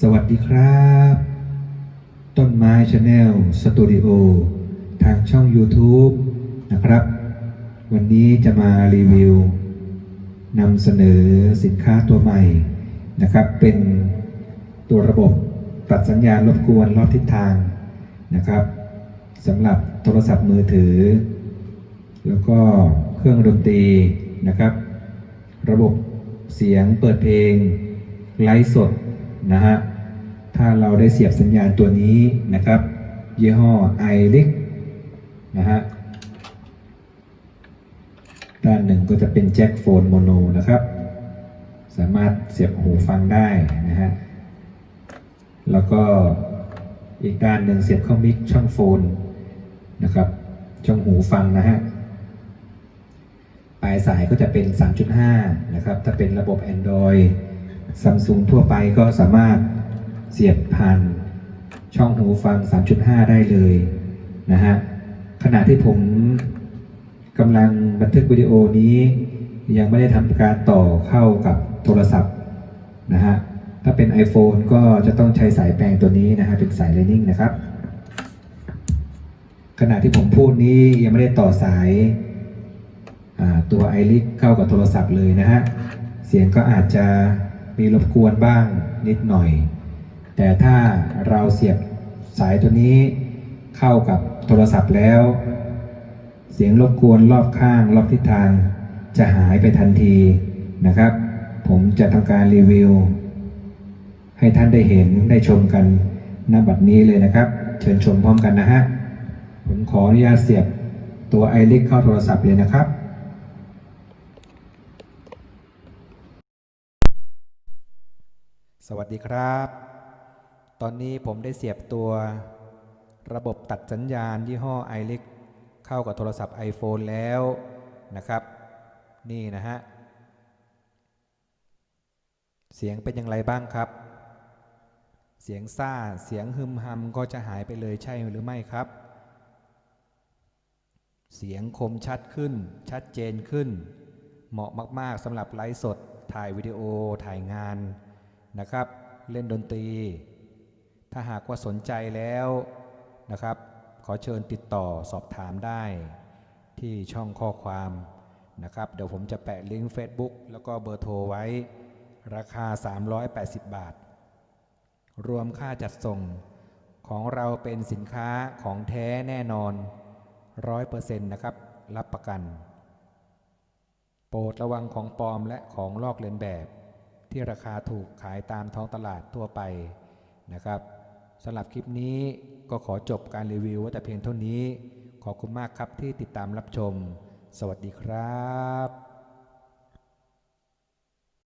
สวัสดีครับ ต้นไม้ชาแนลสตูดิโอทางช่อง YouTube นะครับ วันนี้จะมารีวิวนำเสนอสินค้าตัวใหม่นะครับ เป็นตัวระบบตัดสัญญาณรบกวนรอบทิศทางนะครับสำหรับโทรศัพท์มือถือ แล้วก็เครื่องดนตรีนะครับ ระบบเสียงเปิดเพลงไลฟ์สด นะฮะ ถ้าเราได้เสียบสัญญาณตัวนี้นะครับ ยี่ห้อ i l i c นะฮะ ด้านหนึ่งก็จะเป็นแจ็คโฟนโมโนนะครับ สามารถเสียบหูฟังได้นะฮะ แล้วก็อีกด้านหนึ่งเสียบเข้ามิกช่องโฟนนะครับ ช่องหูฟังนะฮะปลายสายก็จะเป็น 3.5 นะครับ ถ้าเป็นระบบ Android Samsung ทั่วไปก็สามารถเสียบผ่านช่องหูฟัง 3.5 ได้เลยนะฮะขณะที่ผมกำลังบันทึกวิดีโอนี้ยังไม่ได้ทำการต่อเข้ากับโทรศัพท์นะฮะถ้าเป็น iPhone ก็จะต้องใช้สายแปลงตัวนี้นะฮะเป็นสาย Lightning นะครับ ขณะที่ผมพูดนี้ยังไม่ได้ต่อสายตัว i อริเข้ากับโทรศัพท์เลยนะฮะเสียงก็อาจจะ มีรบกวนบ้างนิดหน่อย แต่ถ้าเราเสียบสายตัวนี้เข้ากับโทรศัพท์แล้ว เสียงรบกวนรอบข้างรอบทิศทางจะหายไปทันทีนะครับ ผมจะทำการรีวิว ให้ท่านได้เห็นได้ชมกันณบัดนี้เลยนะครับ เชิญชมพร้อมกันนะฮะผมขออนุญาตเสียบตัว i อริเข้าโทรศัพท์เลยนะครับ สวัสดีครับ ตอนนี้ผมได้เสียบตัว ระบบตัดสัญญาณยี่ห้อ i l i c เข้ากับโทรศัพท์ iPhone แล้วนะครับ นี่นะฮะ เสียงเป็นอย่างไรบ้างครับ เสียงซ่า เสียงฮึมฮัมก็จะหายไปเลยใช่หรือไม่ครับ เสียงคมชัดขึ้น ชัดเจนขึ้น เหมาะมาก ๆสำหรับไลฟ์สด ถ่ายวิดีโอ ถ่ายงาน นะครับ เล่นดนตรี ถ้าหากว่าสนใจแล้วนะครับ ขอเชิญติดต่อสอบถามได้ที่ช่องข้อความนะครับ เดี๋ยวผมจะแปะลิงก์ Facebook แล้วก็เบอร์โทรไว้ ราคา 380 บาท รวมค่าจัดส่งของเราเป็นสินค้าของแท้แน่นอน 100%นะครับ รับประกัน โปรดระวังของปลอมและของลอกเลียนแบบ ที่ราคาถูกขายตามท้องตลาดทั่วไปนะครับสำหรับคลิปนี้ก็ขอจบการรีวิวไว้แต่เพียงเท่านี้ ขอบคุณมากครับที่ติดตามรับชม สวัสดีครับ